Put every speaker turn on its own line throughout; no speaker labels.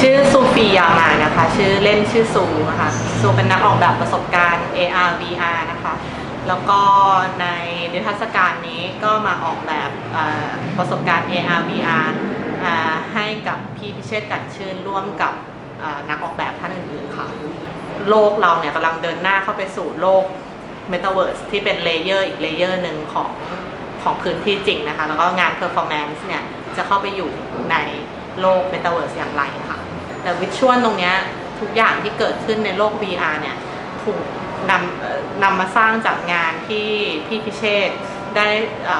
ชื่อซูฟียามานะคะ ชื่อเล่นชื่อซูนะคะซูเป็นนักออกแบบประสบการณ์ AR VR นะคะ แล้วก็ในนิทรรศการนี้ก็มาออกแบบประสบการณ์ AR VR ให้กับพี่พิเชษฐ์กัดชื่นร่วมกับนักออกแบบท่านอื่นๆค่ะ โลกเราเนี่ยกำลังเดินหน้าเข้าไปสู่โลก Metaverse ที่เป็นเลเยอร์อีกเลเยอร์หนึ่งของของพื้นที่จริงนะคะ แล้วก็งาน Performance เนี่ยจะเข้าไปอยู่ในโลก Metaverse อย่างไรค่ะ แต่วิชวลตรงเนี้ยทุกอย่างที่เกิดขึ้นในโลก VR เนี่ยถูกนำนำมาสร้างจากงานที่พี่พิเชษได้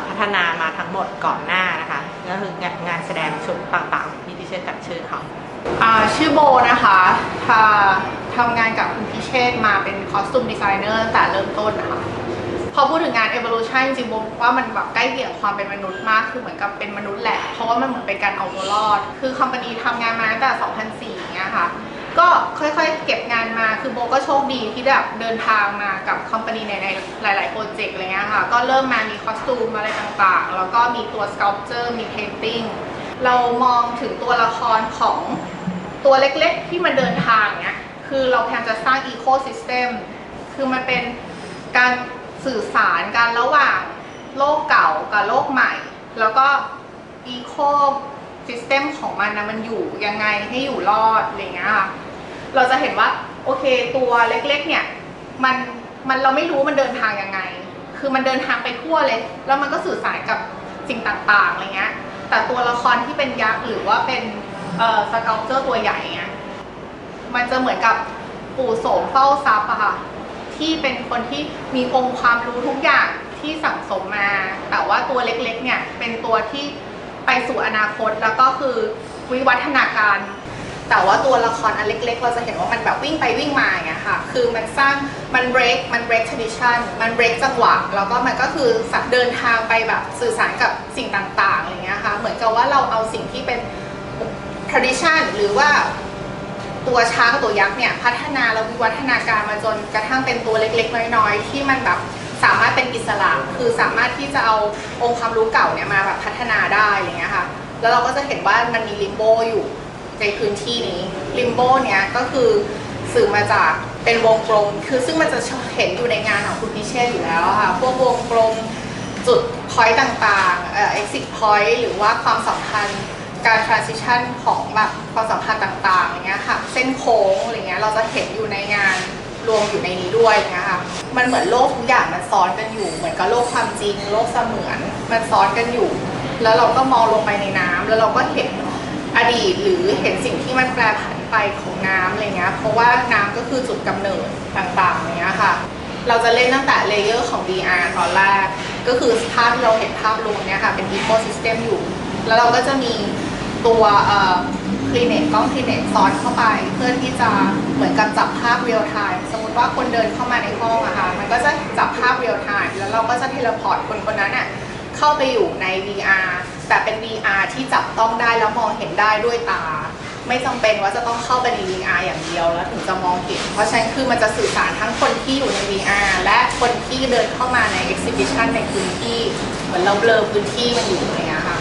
พัฒนามาทั้งหมดก่อนหน้านะคะก็คืองานแสดงชุดต่างๆพี่พิเชษฐ์กัดชื่อค่ะ
อ่าชื่อโบนะคะทาทำงานกับคุณพิเชษมาเป็นคอสตูมดีไซเนอร์ตั้งแต่เริ่มต้นนะคะ พอพูดถึงงาน evolution จริงๆโบว่ามันแบบใกล้เคียงความเป็นมนุษย์มาก คือเหมือนกับเป็นมนุษย์แหละ เพราะว่ามันเหมือนเป็นการเอาตัวรอด คือคอมพานีทำงานมาตั้งแต่ 2004อย่างเงี้ยค่ะ ก็ค่อยๆ เก็บงานมา คือโบก็โชคดีที่แบบเดินทางมากับคอมพานีในในหลาย ๆ โปรเจกต์อะไรเงี้ยค่ะ ก็เริ่มมามีคอสตูมอะไรต่างๆ แล้วก็มีตัว sculpture มี painting เรามองถึงตัวละครของตัวเล็กๆ ที่มันเดินทางเนี้ยคือเราพยายามจะสร้าง ecosystem คือมันเป็นการ สื่อสารกันระหว่างโลกเก่ากับโลกใหม่ แล้วก็ eco system ของมันนะมันอยู่ยังไงให้อยู่รอดอะไรเงี้ยค่ะเราจะเห็นว่าโอเคตัวเล็กๆเนี่ยมันมันเราไม่รู้มันเดินทางยังไง คือมันเดินทางไปทั่วเลย แล้วมันก็สื่อสารกับสิ่งต่างๆอะไรเงี้ย แต่ตัวละครที่เป็นยักษ์หรือว่าเป็นเอ่อสเกลเจอร์ตัวใหญ่เงี้ย มันจะเหมือนกับปู่โสมเฝ้าทรัพย์อะค่ะ ที่เป็นคนที่มีองค์ความรู้ทุกอย่างที่สั่งสมมา แต่ว่าตัวเล็กๆเนี่ยเป็นตัวที่ไปสู่อนาคตแล้วก็คือวิวัฒนาการ แต่ว่าตัวละครอันเล็กๆ เราจะเห็นว่ามันแบบวิ่งไปวิ่งมาอย่างเงี้ยค่ะ คือมันสร้างมัน break มัน break tradition มัน break จังหวะ แล้วก็มันก็คือเดินทางไปแบบสื่อสารกับสิ่งต่างๆอะไรเงี้ยค่ะ เหมือนกับว่าเราเอาสิ่งที่เป็น tradition หรือว่า ตัวช้างตัวยักษ์เนี่ยพัฒนาแล้ววิวัฒนาการมาจนกระทั่งเป็นตัวเล็กๆ น้อยๆ ที่มันแบบสามารถเป็นอิสระคือสามารถที่จะเอาองค์ความรู้เก่าเนี่ยมาแบบพัฒนาได้อะไรเงี้ยค่ะแล้วเราก็จะเห็นว่ามันมีลิมโบอยู่ในพื้นที่นี้ลิมโบเนี่ยก็คือสื่อมาจากเป็นวงกลม คือซึ่งมันจะเห็นอยู่ในงานของคุณพิเชษอยู่แล้วค่ะพวกวงกลมจุด point ต่างๆเอ่อ exit point หรือว่าความสัมพันธ์ การ transition ของแบบความสัมพันธ์ต่างๆอย่างเงี้ยค่ะเส้นโค้งอะไรเงี้ยเราจะเห็นอยู่ในงานรวมอยู่ในนี้ด้วยอย่างเงี้ยค่ะมันเหมือนโลกทุกอย่างมันซ้อนกันอยู่ เหมือนกับโลกความจริง โลกเสมือนมันซ้อนกันอยู่ แล้วเราก็มองลงไปในน้ำแล้วเราก็เห็นอดีตหรือเห็นสิ่งที่มันแปรผันไปของน้ำอะไรเงี้ยเพราะว่าน้ำก็คือจุดกำเนิดต่างๆอย่างเงี้ยค่ะ เราจะเล่นตั้งแต่เลเยอร์ของ VR ตอนแรก ก็คือภาพที่เราเห็นภาพรวมเนี่ยค่ะเป็น ecosystem อยู่ แล้วเราก็จะมี ตัวคลินิกกล้องคลินิกซ้อนเข้าไป เพื่อที่จะเหมือนกับจับภาพเรียลไทม์สมมติว่าคนเดินเข้ามาในห้องอะค่ะมันก็จะจับภาพเรียลไทม์แล้วเราก็จะเทเลพอร์ตคนคนนั้นอะเข้าไปอยู่ใน VR แต่เป็น VR ที่จับต้องได้แล้วมองเห็นได้ด้วยตา ไม่จำเป็นว่าจะต้องเข้าไปใน VR อย่างเดียวแล้วถึงจะมองเห็น เพราะฉะนั้นคือมันจะสื่อสารทั้งคนที่อยู่ใน VR และคนที่เดินเข้ามาใน exhibition ในพื้นที่ เหมือนเราเบลอพื้นที่มันอยู่อย่างเงี้ยค่ะ